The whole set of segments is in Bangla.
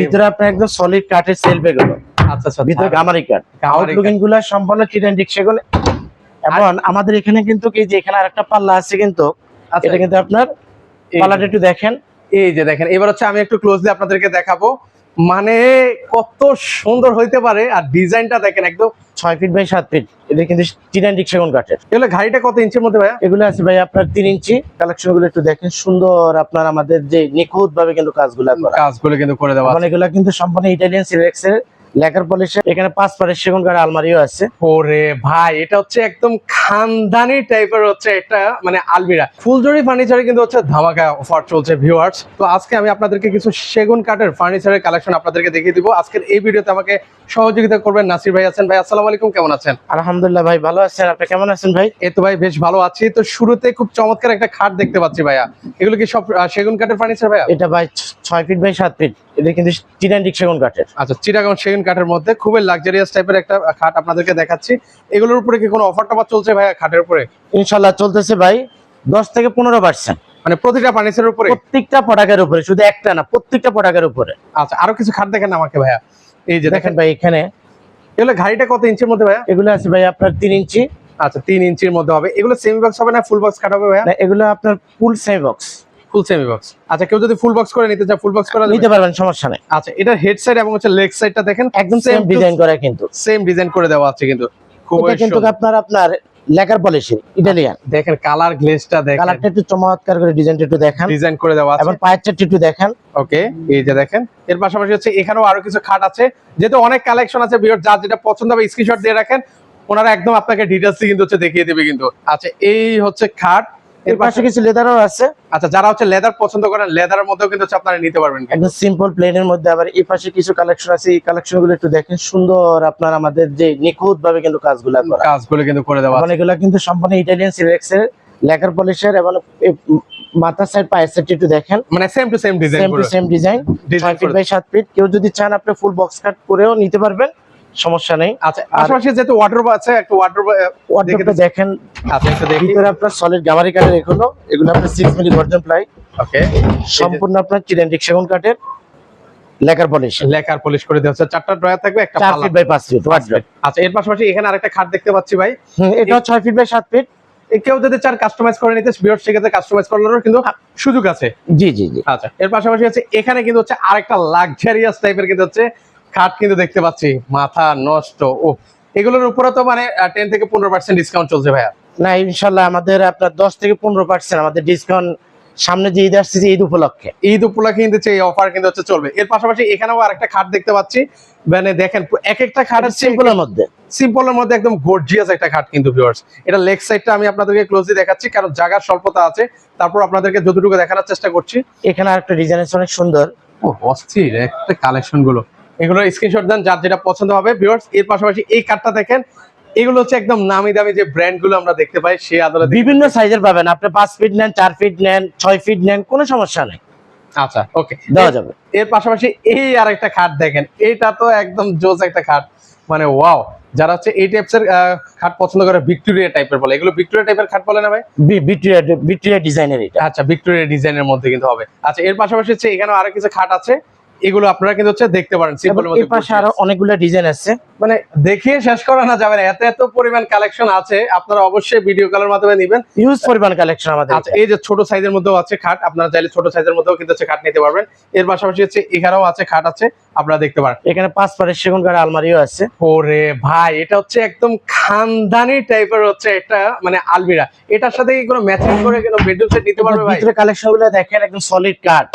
ভিতরে আপনি একদম সলিড কাঠের সেলফ এগুলো আচ্ছা আচ্ছা ভিতরে গামারি কাঠ আউটলুকিংগুলো সম্পূর্ণ এবং আমাদের এখানে কিন্তু এই যে এখানে আরেকটা পাল্লা আছে কিন্তু আচ্ছা, এটা কিন্তু আপনার পাল্লাটা একটু দেখেন। এই যে দেখেন এবার হচ্ছে আমি একটু ক্লোজলি আপনাদেরকে দেখাবো। মানে কত সুন্দর হইতে পারে আর ডিজাইনটা দেখেন একদম। ছয় ফিট বাই সাত ফিট এটা কিন্তু সেগুন কাঠের। এগুলো গাড়িটা কত ইঞ্চির মধ্যে ভাইয়া? এগুলো আছে ভাই আপনার তিন ইঞ্চি। কালেকশনগুলো একটু দেখেন সুন্দর আপনার আমাদের যে নিখুঁত ভাবে কিন্তু কাজগুলো কাজগুলো কিন্তু করে দেওয়া মানে এগুলো কিন্তু সম্পূর্ণ ইটালিয়ান সিলেক্স এর পলিশের এখানে পাঁচ পারের সেগুন কাঠ আলমারিও আছে। ওরে ভাই এটা হচ্ছে একদম খানদানি টাইপের হচ্ছে মানে আলমিরা। ফুলজরি ফার্নিচারে কিন্তু হচ্ছে ধামাকা অফার চলছে ভিউয়ার্স তো আজকে আমি আপনাদেরকে কিছু সেগুন কাঠের ফার্নিচারের কালেকশন আপনাদেরকে দেখিয়ে দিব। আজকের এই ভিডিওতে আমাকে সহযোগিতা করবেন নাসির ভাই আছেন। ভাই আসসালামু আলাইকুম কেমন আছেন? আলহামদুলিল্লাহ ভাই ভালো আছেন আপনি কেমন আছেন ভাই? এই তো ভাই বেশ ভালো আছি। তো শুরুতে খুব চমৎকার একটা খাট দেখতে পাচ্ছি ভাইয়া। এগুলো কি সব সেগুন কাঠের ফার্নিচার ভাইয়া? এটা ভাই ছয় ফিট বাই সাত ফিট কিন্তু সেগুন কাঠের। আচ্ছা চিটাগাং সেগুন কাঠের মধ্যে খুবই লাক্সারিয়াস টাইপের একটা খাট আপনাদেরকে দেখাচ্ছি। এগুলোর উপরে কি কোনো অফার টফার চলছে ভাইয়া খাটের উপরে? ইনশাল্লাহ চলতেছে ভাই দশ থেকে পনেরো পার্সেন্ট মানে প্রতিটা ফার্নিচারের উপরে? প্রত্যেকটা প্রোডাক্টের উপরে শুধু একটা না প্রত্যেকটা উপরে। আচ্ছা আরও কিছু খাট দেখেন আমাকে ভাইয়া। এই যে দেখেন ভাই এখানে এগুলো গাড়িটা কত ইঞ্চির মধ্যে ভাইয়া? এগুলো আছে ভাই আপনার তিন ইঞ্চি। আচ্ছা তিন ইঞ্চির মধ্যে হবে। এগুলো সেমি বক্স হবে না ফুল বক্স খাট হবে ভাইয়া? এগুলো আপনার full semi box full semi box আচ্ছা কেউ যদি ফুল বক্স করে নিতে চায় ফুল বক্স করা নিতে পারবেন সমস্যা নেই। আচ্ছা এটা হেড সাইড এবং হচ্ছে লেগ সাইডটা দেখেন একদম সেম ডিজাইন করা কিন্তু। সেম ডিজাইন করে দেওয়া আছে কিন্তু। খুব এটা কিন্তু আপনার আপনার লেকার পলিশি ইটালিয়ান দেখেন কালার গ্লেজটা দেখেন। কালারটা একটু চমৎকার করে ডিজাইনটা একটু দেখান। ডিজাইন করে দেওয়া আছে। এবং একটু দেখান। ওকে এই যে দেখেন এর পাশাপাশি হচ্ছে এখানেও আরও কিছু খাট আছে। যেহেতু অনেক কালেকশন আছে ভিউয়ার যার যেটা পছন্দ হবে স্ক্রিনশট দিয়ে রাখেন। ওনারা একদম আপনাকে ডিটেলস কিন্তু হচ্ছে দেখিয়ে দেবে কিন্তু। আচ্ছা এই হচ্ছে খাট। এর পাশে কিছু লেদারও আছে। আচ্ছা যারা হচ্ছে লেদার পছন্দ করেন লেদারের মধ্যেও কিন্তু আপনারা নিতে পারবেন। একদম সিম্পল প্লেনের মধ্যে আবার এই পাশে কিছু কালেকশন আছে। এই কালেকশনগুলো একটু দেখেন সুন্দর আপনার আমাদের যে নিখুঁত ভাবে কিন্তু কাজগুলো কাজগুলো কিন্তু করে দেওয়া আছে। এগুলো কিন্তু সম্পূর্ণ ইটালিয়ান সিলেক্স এর লেকার পলিশের এবং মাথার সাইড পায়ের সাইড একটু দেখেন। মানে same to same design same to same design Design feet by সাত ফিট কেউ যদি চান আপনি ফুল বক্স কাট করেও নিতে পারবেন। সমস্যা নেই। আচ্ছা পাশাপাশি যেহেতু আছে একটা ওয়ার্ডরোবটা দেখেন। আচ্ছা একটু দেখি। ভিতরে আপনার সলিড গামারি কাঠের এগুলো এগুলো আপনার মিলি গর্জন প্লাই ওকে সম্পূর্ণ আপনার সেগুন কাঠের লেকার পলিশ লেকার পলিশ করে দেওয়া আছে চারটা ড্রয়ার থাকবে একটা ফিট বাই ফিট আচ্ছা এর পাশাপাশি এখানে আরেকটা খাট দেখতে পাচ্ছি ভাই। এটাও ছয় ফিট বাই ফিট কেউ যদি চান কাস্টমাইজ করে নিতে সেক্ষেত্রে কাস্টমাইজ করারও কিন্তু সুযোগ আছে। জি জি জি। আচ্ছা এর পাশাপাশি হচ্ছে এখানে কিন্তু হচ্ছে আরেকটা লাক্সারিয়াস টাইপের কিন্তু হচ্ছে খাট কিন্তু দেখতে পাচ্ছি মাথা নষ্ট ও এগুলোর উপরে তো মানে টেন থেকে পনেরো পার্সেন্ট ডিসকাউন্ট চলছে ভাইয়া। না ইনশাল্লাহ আমাদের আপনার দশ থেকে পনেরো পার্সেন্ট আমাদের ডিসকাউন্ট সামনে যে ঈদ আসছে যে ঈদ উপলক্ষে। ঈদ উপলক্ষে কিন্তু এই অফার কিন্তু হচ্ছে চলবে। এর পাশাপাশি এখানেও আরেকটা খাট দেখতে পাচ্ছি। মানে দেখেন এক একটা খাট সিম্পল সিম্পলের মধ্যে। সিম্পলের মধ্যে একদম গর্জিয়াস একটা খাট কিন্তু ভিউয়ার্স এটা লেগ সাইডটা আমি আপনাদেরকে ক্লোজলি দেখাচ্ছি কারণ জায়গার স্বল্পতা আছে। তারপর আপনাদেরকে যতটুকু দেখানোর চেষ্টা করছি। এখানে আরেকটা ডিজাইন আছে অনেক সুন্দর। ও অস্থির একটা কালেকশনগুলো। এগুলো স্ক্রিনশট দেন যার যেটা পছন্দ হবে। ভিউয়ার্স এর পাশাপাশি এই কার্ডটা দেখেন এগুলো হচ্ছে একদম নামি দামি যে ব্র্যান্ডগুলো আমরা দেখতে পাই সেই আদালতে বিভিন্ন সাইজের পাবেন। আপনি পাঁচ ফিট নেন চার ফিট নেন ছয় ফিট নেন কোনো সমস্যা নেই। আচ্ছা ওকে দেওয়া যাবে। এর পাশাপাশি এই আরেকটা খাট দেখেন এটা তো একদম জোস একটা খাট মানে ওয়াও যারা হচ্ছে এই টাইপসের খাট পছন্দ করে ভিক্টোরিয়া টাইপের বলে। এগুলো ভিক্টোরিয়া টাইপের খাট বলে না ভাই? ভিক্টোরিয়া ভিক্টোরিয়া ডিজাইনের এটা। আচ্ছা ভিক্টোরিয়া ডিজাইনের মধ্যে কিন্তু হবে। আচ্ছা এর পাশাপাশি হচ্ছে এখানে আরও কিছু খাট আছে। এগুলো আপনারা কিন্তু হচ্ছে দেখতে পারেন এবং সিম্পলের মধ্যে পাশে আরও অনেকগুলো ডিজাইন আছে। মানে দেখিয়ে শেষ করা না যাবে না এত এত পরিমাণ কালেকশন আছে আপনারা অবশ্যই ভিডিও কলের মাধ্যমে নেবেন। ইউজ পরিমাণ কালেকশন আমাদের আচ্ছা এই যে ছোট সাইজের মধ্যেও আছে খাট আপনারা চাইলে ছোট সাইজের মধ্যেও কিন্তু হচ্ছে খাট নিতে পারবেন। এর পাশাপাশি হচ্ছে এখানেও আছে খাট আছে আপনারা দেখতে পারেন। এখানে পাঁচ পারের সেগুন কাঠ আলমারিও আছে। ওরে ভাই এটা হচ্ছে একদম খানদানি টাইপের হচ্ছে একটা মানে আলমিরা। এটার সাথে কি কোনো ম্যাচিং করে কোনো বেডরুম সেট নিতে পারবে ভাই? ভিতরে কালেকশনগুলো দেখেন একদম সলিড কাঠ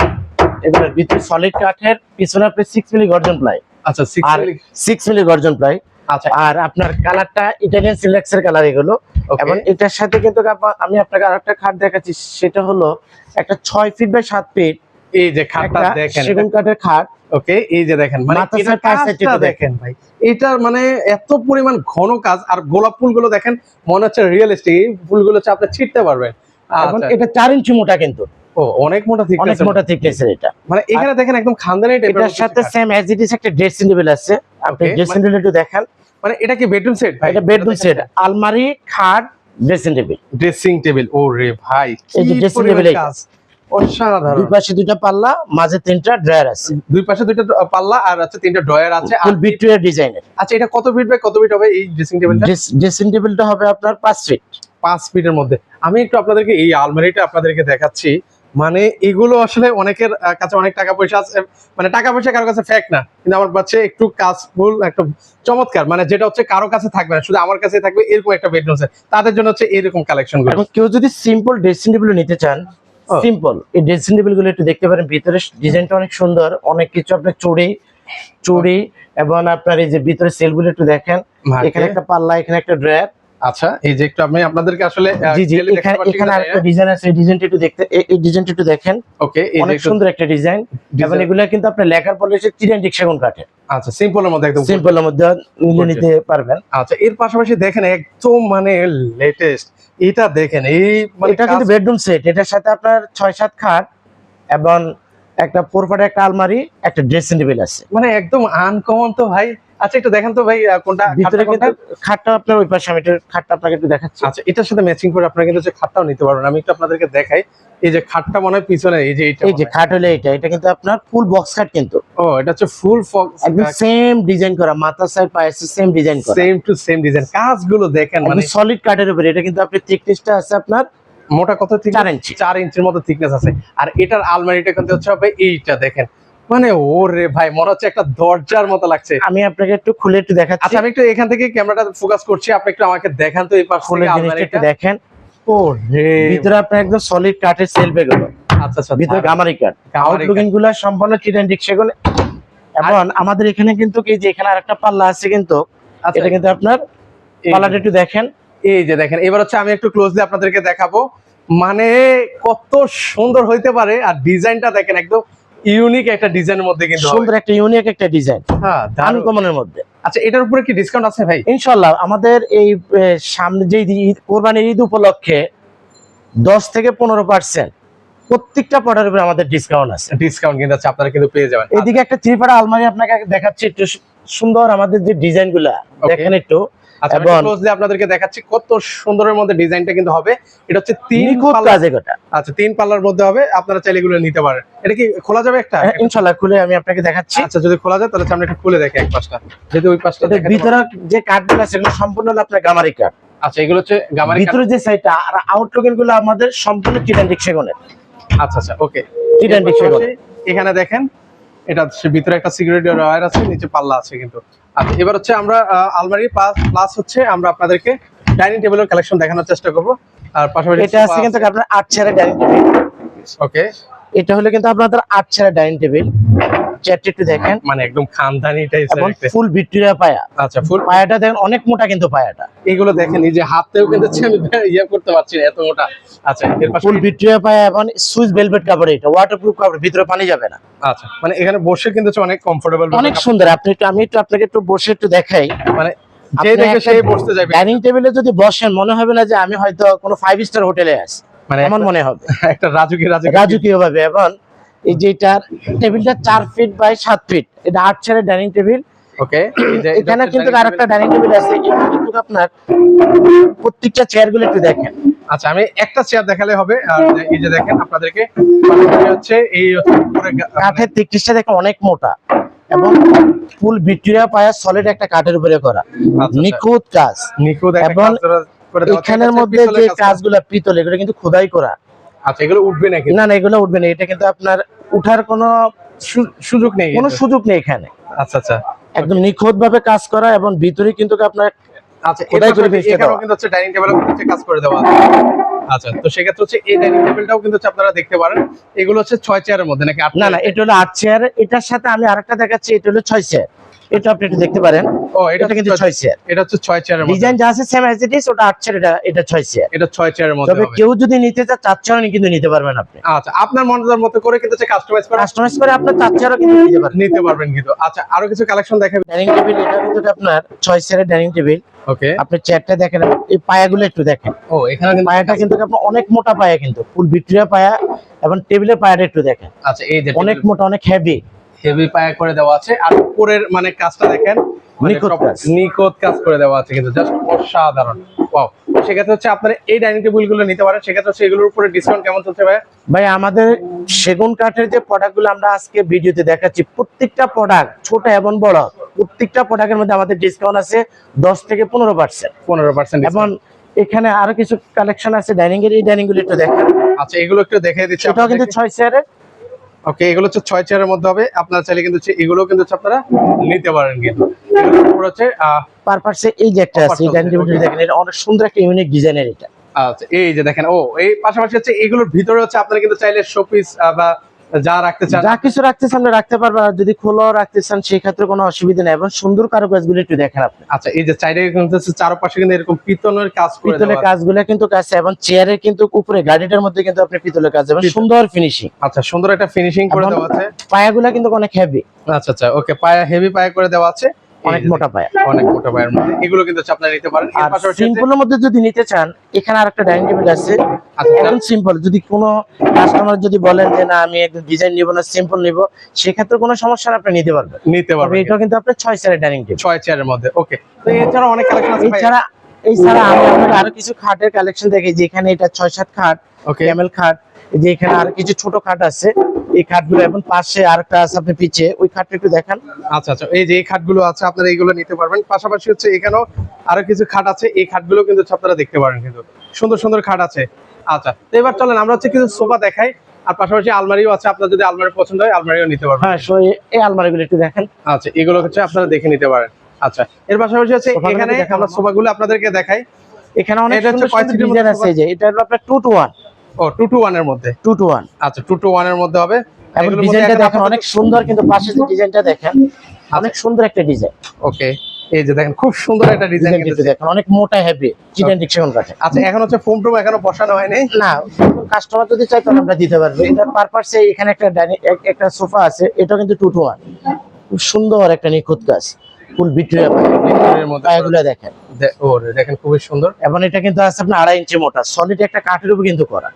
এগুলো ভিতরে সলিড কাঠের পিছনে আপনি সিক্স মিলি গর্জন প্লাই। আচ্ছা সিক্স আর সিক্স মিলি গর্জন প্লাই। আচ্ছা। আর আপনার কালারটা ইটালিয়ান সিলেক্স এর কালার এগুলো। এবং এটার সাথে কিন্তু আমি আপনাকে আরেকটা খাট দেখাচ্ছি সেটা হলো একটা ছয় ফিট বাই সাত ফিট এই যে খাটটা দেখেন। সেগুন কাঠের খাট। ওকে এই যে দেখেন মানে মাথা এটার side, পায়ের side কাজটা টা দেখেন। ভাই। এটার মানে এত পরিমাণ ঘন কাজ আর গোলাপ ফুলগুলো দেখেন মনে হচ্ছে রিয়েলিস্টিক ফুলগুলো হচ্ছে আপনি ছিটতে পারবেন। আচ্ছা। এটা চার ইঞ্চি মোটা কিন্তু। ও অনেক মোটা ঠিক অনেক মোটা থিকনেসের এটা। মানে এখানে দেখেন একদম খানদানি টাইপের এটার সাথে সেম অ্যাজ ইট ইজ একটা ড্রেসিং টেবিল আছে। আপনি ড্রেসিং মানে- টেবিল একটু দেখেন। মানে এটা কি বেডরুম সেট ভাই এটা বেডরুম সেট আলমারি খাট ড্রেসিং টেবিল ড্রেসিং টেবিল ও ভাই এই যে কি dressing পরিমাণ table এইটা। কাজ। অসাধারণ। দুই পাশে দুইটা পাল্লা মাঝে তিনটা ড্রয়ার আছে। দুই পাশে দুইটা পাল্লা আর আছে তিনটা ড্রয়ার আছে। আর ভিক্টোরিয়া ডিজাইনের আচ্ছা এটা কত ফিট বাই কত ফিট হবে এই ড্রেসিং টেবিলটা ড্রেসিং টেবিলটা হবে আপনার পাঁচ ফিট পাঁচ ফিটের মধ্যে। আমি একটু আপনাদেরকে এই আলমারিটা আপনাদেরকে দেখাচ্ছি। মানে এগুলো আসলে অনেকের কাছে অনেক টাকা পয়সা আছে মানে টাকা পয়সা কারও কাছে ফ্যাক না। কিন্তু আমার বাচ্চা একটু কাজফুল একটা চমৎকার মানে যেটা হচ্ছে কারও কাছে থাকবে না শুধু আমার কাছে থাকবে এরকম একটা বেডরুম সেট তাদের জন্য হচ্ছে এরকম কালেকশন এখন কেউ যদি সিম্পল ড্রেসিং টেবিল নিতে চান সিম্পল এই ড্রেসিং টেবিলগুলো একটু দেখতে পারেন ভিতরে ডিজাইনটা অনেক সুন্দর অনেক কিছু আপনার চুড়ি চড়ি এবং আপনার এই যে ভিতরে সেলগুলো একটু দেখেন। এখানে একটা পাল্লা এখানে একটা ড্রয়ার আচ্ছা এই যে একটু আমি আপনাদেরকে আসলে জি জি এখানে এখানে আরেকটা ডিজাইন আছে এই ডিজাইনটা একটু দেখতে এই- ডিজাইনটা একটু দেখেন। ওকে অনেক সুন্দর একটা ডিজাইন এবং এগুলা কিন্তু আপনার লেখার পরে হচ্ছে চিরান্টিক সেগুন কাঠের। আচ্ছা সিম্পলের মধ্যে একদম সিম্পলের মধ্যে Gorgeous. নিতে পারবেন। আচ্ছা এর পাশাপাশি দেখেন একদম মানে লেটেস্ট এটা দেখেন এই মানে এটা কিন্তু বেডরুম সেট এটার সাথে আপনার ছয় সাত খাট এবং একটা পোরফাটে একটা আলমারি একটা ড্রেসিং টেবিল আছে। মানে একদম আনকমন তো ভাই আচ্ছা একটু দেখেন তো ভাই কোনটা ভিতরে কিন্তু? খাটটা আপনার ওই পাশে আমি খাটটা আপনাকে একটু দেখাচ্ছি। আচ্ছা এটার সাথে ম্যাচিং করে আপনারা কিন্তু যে খাটটাও নিতে পারবেন। আমি একটু আপনাদেরকে দেখাই এই যে খাটটা মনে হয় পিছনে এই যে এইটা এই যে খাট হলো এটা এটা কিন্তু আপনার ফুল বক্স খাট কিন্তু। ও এটা হচ্ছে ফুল একদম সেম ডিজাইন করা মাথা সাইড পায়ে সেম ডিজাইন করা। সেম টু সেম ডিজাইন কাজগুলো দেখেন মানে সলিড কাঠের উপরে এটা কিন্তু আপনি থিকনেসটা আছে আপনার মোটা কত ঠিক চার ইঞ্চি চার ইঞ্চির মতো থিকনেস আছে। আর এটার আলমারিটা কিন্তু হচ্ছে হবে এইটা দেখেন। মানে ওরে ভাই মনে হচ্ছে একটা দরজার মতো লাগছে। আমি আপনাকে একটু খুলে একটু দেখাচ্ছি। আচ্ছা আমি একটু এখান থেকে ক্যামেরাটা ফোকাস করছি আপনি একটু আমাকে দেখান তো এই পাশ খুলে একটু দেখেন। ও রে ভিতরে আপনার একদম সলিড কাঠের সেলফে গুলো আচ্ছা আচ্ছা ভিতরে গামারি কাঠ আউটলুকিংগুলো সম্পূর্ণ চিটান্ডিক সেগুলো এবং আমাদের এখানে কিন্তু এই যে এখানে আরেকটা পাল্লা আছে কিন্তু আচ্ছা। এটা কিন্তু আপনার এই পাল্লাটা একটু দেখেন। এই যে দেখেন এবার হচ্ছে আমি একটু ক্লোজলি আপনাদেরকে দেখাবো। মানে কত সুন্দর হইতে পারে আর ডিজাইনটা দেখেন একদম ইউনিক একটা ডিজাইনের মধ্যে কিন্তু সুন্দর একটা ইউনিক একটা ডিজাইন হ্যাঁ। আনকমনের মধ্যে। আচ্ছা এটার উপরে কি ডিসকাউন্ট আছে ভাই? ইনশাল্লাহ আমাদের এই সামনে যে ঈদ কোরবানির ঈদ উপলক্ষে দশ থেকে পনেরো পার্সেন্ট প্রত্যেকটা প্রোডাক্টের উপরে আমাদের ডিসকাউন্ট আছে। ডিসকাউন্ট কিন্তু আছে আপনারা কিন্তু পেয়ে যাবেন। এদিকে একটা ত্রিপাড়া আলমারি আপনাকে দেখাচ্ছি একটু সুন্দর আমাদের যে ডিজাইনগুলা দেখেন একটু। আচ্ছা ক্লোজলি আপনাদেরকে দেখাচ্ছি কত সুন্দরের মধ্যে ডিজাইনটা কিন্তু হবে। এটা হচ্ছে তিন আচ্ছা তিন পাল্লার মধ্যে হবে আপনারা চাইলে এগুলো নিতে পারেন। এটা কি খোলা যাবে একটা? হ্যাঁ, খুলে আমি আপনাকে দেখাচ্ছি। আচ্ছা যদি খোলা যায় তাহলে একটু খুলে দেখে এক পাশটা। যদি ওই পাশটা ভিতরে যে কাঠগুলো আছে সেগুলো সম্পূর্ণ আপনার গামারি কাঠ আচ্ছা এগুলো হচ্ছে গামারি ভিতরে যে সাইডটা আর আউটলুকিংগুলো আমাদের সম্পূর্ণ চিটান্ডিক সেগুনের। আচ্ছা আচ্ছা ওকে। চিটান্ডিক সেগুন। এখানে দেখেন এটা ভিতরে একটা সিকিউরিটি ওয়্যার আছে নিচে পাল্লা আছে কিন্তু। আচ্ছা এবার হচ্ছে আমরা আলমারি প্লাস হচ্ছে আমরা আপনাদেরকে ডাইনিং টেবিলের কালেকশন দেখানোর চেষ্টা করব। আর পাশাপাশি এটা আছে কিন্তু আপনার আট চেয়ারের ডাইনিং টেবিল ওকে এটা হলো কিন্তু আপনাদের আট চেয়ারের ডাইনিং টেবিল চেয়ারটা একটু দেখেন। মানে একদম খানদানি টাইপের ফুল ভিক্টোরিয়া পায়া। আচ্ছা ফুল পায়াটা দেখেন অনেক মোটা কিন্তু পায়াটা। এগুলো দেখেন এই যে হাতেও কিন্তু আমি ইয়ে করতে পারছি না এত মোটা। আচ্ছা এর পাশে ফুল ভিক্টোরিয়া পায়া এবং সুইস ভেলভেট কাপড় এটা। ওয়াটারপ্রুফ ভিতরে পানি যাবে না। আচ্ছা মানে এখানে বসে কিন্তু অনেক কমফোর্টেবল অনেক সুন্দর। আপনি একটু আমি একটু আপনাকে একটু বসে একটু দেখাই। মানে যে দেখে সেই বসতে যাবে। ডাইনিং টেবিলে যদি বসেন মনে হবে না যে আমি হয়তো কোনো ফাইভ স্টার হোটেলে আছি। মানে এমন মনে হবে। একটা রাজুকি রাজুকি রাজকীয় হবে এবং এই যে এটার টেবিলটা চার ফিট বাই সাত ফিট এটা আট চেয়ারের ডাইনিং টেবিল ওকে এখানে কিন্তু আরেকটা ডাইনিং টেবিল আছে। কিন্তু আপনার প্রত্যেকটা চেয়ারগুলো একটু দেখেন। আচ্ছা আমি একটা চেয়ার দেখালে হবে আর এই যে দেখেন আপনাদেরকে হচ্ছে এই উপরে মানে কাঠের তিকটিসটা দেখেন অনেক মোটা এবং ফুল ভিক্টোরিয়া পায়া সলিড একটা কাঠের উপরে করা। আচ্ছা, নিখুঁত কাজ। নিখুঁত এবং। এখানের মধ্যে যে। কাজগুলো পিতল এগুলো কিন্তু খোদাই করা। আচ্ছা এগুলো উঠবে নাকি? না না এগুলো উঠবে না। এটা কিন্তু আপনার উঠার কোনো সুযোগ নেই কোনো সুযোগ নেই এখানে। আচ্ছা আচ্ছা। একদম নিখুঁত ভাবে কাজ করা এবং ভিতরে কিন্তু আপনার আচ্ছা করে কিন্তু হচ্ছে ডাইনিং টেবিলের হচ্ছে কাজ করে দেওয়া আছে। আচ্ছা তো সেক্ষেত্রে হচ্ছে এই ডাইনিং টেবিলটাও কিন্তু আপনারা দেখতে পারেন। এগুলো হচ্ছে ছয় চেয়ারের মধ্যে নাকি না এটা হলো আট চেয়ার এটার সাথে আমি আরেকটা দেখাচ্ছি এটা হলো ছয় চেয়ার এটা আপনি একটু দেখতে পারেন। ও এটা কিন্তু কিন্তু ছয় চেয়ার এটা হচ্ছে ছয় চেয়ারের মধ্যে। ডিজাইন যা আছে সেম অ্যাজ ইট ইজ ওটা আট চেয়ার এটা এটা ছয় চেয়ার এটা ছয় চেয়ারের মধ্যে তবে কেউ যদি নিতে চায় চার চেয়ারও কিন্তু নিতে পারবেন আপনি। আচ্ছা আপনার মনের মতো করে কিন্তু হচ্ছে কাস্টমাইজ করে কাস্টমাইজ করে আপনার চার চেয়ারও কিন্তু নিতে পারবেন। নিতে পারবেন কিন্তু। আচ্ছা আরও কিছু কালেকশন দেখাবেন ডাইনিং টেবিল এটা কিন্তু আপনার ছয় চেয়ারের ডাইনিং টেবিল ওকে। আপনি চেয়ারটা দেখেন এই পায়াগুলো একটু দেখেন। ও এখানে কিন্তু পায়াটা কিন্তু আপনার অনেক মোটা পায়া কিন্তু ফুল ভিক্টোরিয়া পায়া এবং টেবিলের পায়াটা একটু দেখেন। আচ্ছা এই যে অনেক মোটা অনেক হেভি হেভি পায়া করে দেওয়া আছে। আর উপরের মানে কাজটা দেখেন মানে নিখুঁত কাজ। করে দেওয়া আছে কিন্তু জাস্ট অসাধারণ। ওয়াও সেক্ষেত্রে হচ্ছে আপনারা এই ডাইনিং টেবিলগুলো নিতে পারেন। সেক্ষেত্রে হচ্ছে এগুলোর উপরে ডিসকাউন্ট কেমন চলছে ভাই ভাই আমাদের সেগুন কাঠের যে আমরা আজকে ভিডিওতে দেখাচ্ছি প্রত্যেকটা প্রোডাক্ট ছোট এবং বড় প্রত্যেকটা প্রোডাক্টের মধ্যে আমাদের ডিসকাউন্ট আছে দশ থেকে পনেরো পার্সেন্ট পনেরো পার্সেন্ট এবং এখানে আরও কিছু কালেকশন আছে ডাইনিং এর এই ডাইনিংগুলো একটু দেখেন। আচ্ছা এগুলো একটু দেখে দিচ্ছি এটাও কিন্তু ছয় চেয়ারের ওকে এগুলো হচ্ছে ছয় চেয়ারের মধ্যে হবে। আপনারা চাইলে কিন্তু এগুলো কিন্তু আপনারা নিতে পারেন কিন্তু। তারপর হচ্ছে আহ, পার পার্সে এই যে একটা আছে দেখেন এটা অনেক সুন্দর একটা ইউনিক ডিজাইনের এটা। আচ্ছা এই যে দেখেন ও এই পাশাপাশি হচ্ছে এগুলোর ভিতরে হচ্ছে আপনারা কিন্তু চাইলে শোপিস বা যা রাখতে চান। যা কিছু রাখতে চান রাখতে আর যদি খোলা রাখতে চান সেই ক্ষেত্রে কোনো অসুবিধা নেই। এবং সুন্দর একটু দেখেন আপনি। আচ্ছা এই যে কিন্তু চারপাশে কিন্তু এরকম পিতলের কাজ করে পিতলের দেওয়া কাজগুলো কিন্তু কাছে এবং চেয়ারের কিন্তু উপরে গাড়িটার মধ্যে কিন্তু আপনি পিতলের কাজ এবং সুন্দর ফিনিশিং আচ্ছা সুন্দর একটা ফিনিশিং করে দেওয়া আছে। পায়াগুলা কিন্তু অনেক হেভি আচ্ছা আচ্ছা ওকে পায়া হেভি পায়া করে দেওয়া আছে। অনেক মোটা পায়া অনেক মোটা পায়ের মধ্যে। এগুলো কিন্তু আপনারা নিতে পারেন। আর সিম্পলের মধ্যে যদি নিতে চান এখানে আরেকটা ডাইনিং টেবিল আছে। আচ্ছা। একদম সিম্পল যদি কোনো কাস্টমার যদি বলেন যে না আমি একদম ডিজাইন নিব না সিম্পল নিব সেক্ষেত্রে কোনো সমস্যা না আপনি নিতে পারবেন। নিতে পারবেন। এটাও কিন্তু আপনার ছয় চারের ডাইনিং টেবিল ছয় চেয়ারের মধ্যে। ওকে তো এছাড়া অনেক কালেকশন আছে এছাড়া এছাড়া আমি আপনাকে আরও কিছু খাটের কালেকশন দেখি যেখানে এটা ছয় সাত খাট ওকে ক্যামেল খাট যে এখানে আর কিছু ছোট খাট আছে এই খাটগুলো এখন পাশে আরেকটা আছে আপনি পিছে ওই খাটটা একটু দেখান। আচ্ছা আচ্ছা এই যে এই খাটগুলো আছে আপনারা এইগুলো নিতে পারবেন। পাশাপাশি হচ্ছে এখানেও আরও কিছু খাট আছে এই খাটগুলো কিন্তু আপনারা দেখতে পারেন কিন্তু। সুন্দর সুন্দর খাট আছে। আচ্ছা তো এবার চলেন আমরা হচ্ছে কিছু সোফা দেখাই আর পাশাপাশি আলমারিও আছে আপনার যদি আলমারি পছন্দ হয় আলমারিও নিতে পারবেন। হ্যাঁ so এই- আলমারিগুলো একটু দেখেন। আচ্ছা এগুলো হচ্ছে আপনারা দেখে নিতে পারেন। আচ্ছা এর পাশাপাশি হচ্ছে এখানে আমরা সোফাগুলো আপনাদেরকে দেখাই। এখানে অনেক সুন্দর সুন্দর ডিজাইন আছে এই যে এটা হলো আপনার টু টু ওয়ান ও টু টু ওয়ানের মধ্যে? টু টু ওয়ান আচ্ছা টু টু ওয়ানের মধ্যে হবে। এবং ডিজাইনটা দেখেন অনেক সুন্দর কিন্তু পাশে যে ডিজাইনটা দেখেন অনেক সুন্দর একটা ডিজাইন ওকে এই যে দেখেন খুব সুন্দর একটা ডিজাইন কিন্তু দেখেন অনেক মোটা হেভি চিকেন ডিকশন কাঠে আচ্ছা এখন হচ্ছে ফোম টোম এখনও বসানো হয়নি? না কাস্টমার যদি চাই তাহলে আমরা দিতে পারব। এটার পারপাসে এখানে একটা একটা সোফা আছে এটা কিন্তু টু টু ওয়ান খুব সুন্দর একটা নিখুঁত কাজ। ফুল ভিক্টোরিয়া এর মধ্যে। পায়াগুলো দেখেন। দে- দেখেন খুবই সুন্দর। এবং এটা কিন্তু আছে আপনার আড়াই ইঞ্চি মোটা সলিড একটা কাঠের উপর কিন্তু করা।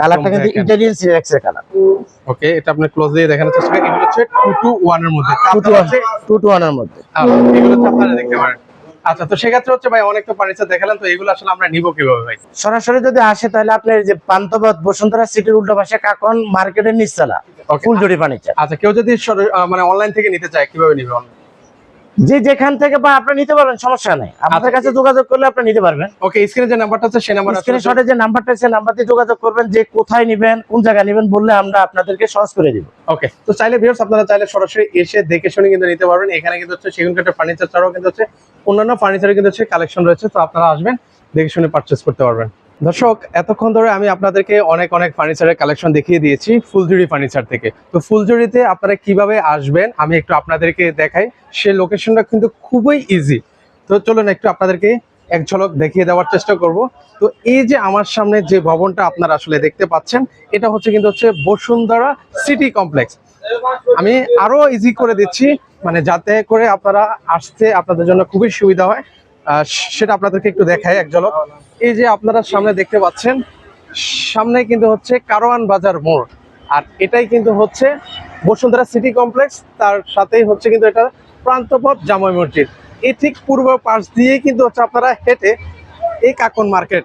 কালারটা কিন্তু ইটালিয়ান সিলেক্সের কালার ওকে এটা আপনি ক্লোজ দিয়ে দেখানোর চেষ্টা করেন এগুলো হচ্ছে টু টু ওয়ানের মধ্যে। তো টু টু আপনারা ওয়ান হচ্ছে টু টু ওয়ানের মধ্যে। এগুলো হচ্ছে আপনারা দেখতে পারেন। আচ্ছা তো সেক্ষেত্রে হচ্ছে ভাই অনেক তো ফার্নিচার দেখালেন তো এগুলো আসলে আমরা নিব কীভাবে ভাই? সরাসরি যদি আসে তাহলে আপনার যে পান্তবাদ বসুন্ধরা সিটির উল্টো পাশে কাকন মার্কেটের নিচতলা. ফুলজড়ি ফার্নিচার আচ্ছা। কেউ যদি মানে অনলাইন থেকে নিতে চায় কীভাবে নিবে? যে যেখান থেকে বা আপনি নিতে পারবেন সমস্যা নেই। আমাদের আচ্ছা। কাছে যোগাযোগ করলে আপনি নিতে পারবেন। ওকে স্ক্রিনে যে নাম্বারটা আছে সেই নাম্বার স্ক্রিনশটে যে নাম্বারটা আছে নাম্বারতে যোগাযোগ করবেন যে কোথায় নেবেন কোন জায়গায় নেবেন বললে আমরা আপনাদেরকে সহজ করে দিব। ওকে তো চাইলে ভিউয়ার্স আপনারা চাইলে সরাসরি এসে দেখে শুনে কিন্তু নিতে পারবেন। এখানে কিন্তু হচ্ছে সেগুন কাঠের ফার্নিচার ছাড়াও কিন্তু হচ্ছে অন্যান্য ফার্নিচারের কিন্তু হচ্ছে কালেকশন রয়েছে তো আপনারা আসবেন দেখে শুনে পারচেস করতে পারবেন। দর্শক, এতক্ষণ ধরে আমি আপনাদেরকে অনেক অনেক ফার্নিচারের কালেকশন দেখিয়ে দিয়েছি ফুলজুরি ফার্নিচার থেকে। তো ফুলজুরিতে আপনারা কীভাবে আসবেন, আমি একটু আপনাদেরকে দেখাই। সে লোকেশনটা কিন্তু খুবই ইজি তো চলুন একটু আপনাদেরকে এক ঝলক দেখিয়ে দেওয়ার চেষ্টা করব। তো এই যে আমার সামনে যে ভবনটা আপনারা আসলে দেখতে পাচ্ছেন, এটা হচ্ছে কিন্তু হচ্ছে বসুন্ধরা সিটি কমপ্লেক্স আমি আরও ইজি করে দিচ্ছি মানে যাতে করে আপনারা আসতে আপনাদের জন্য খুবই সুবিধা হয়। সেটা আপনাদেরকে একটু দেখায় এক ঝলক। এই যে আপনারা সামনে দেখতে পাচ্ছেন, সামনে কিন্তু হচ্ছে কারওয়ান বাজার মোড়। আর এটাই কিন্তু হচ্ছে বসুন্ধরা সিটি কমপ্লেক্স, তার সাথেই হচ্ছে কিন্তু এটা প্রান্তপথ জামাই মসজিদ। এই ঠিক পূর্ব পাশ দিয়ে কিন্তু হচ্ছে আপনারা হেঁটে এই কাকন মার্কেট।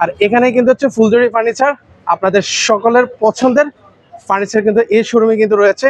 আর এখানে কিন্তু হচ্ছে ফুলজুরি ফার্নিচার, আপনাদের সকলের পছন্দের ফার্নিচার কিন্তু এই শোরুমে কিন্তু রয়েছে।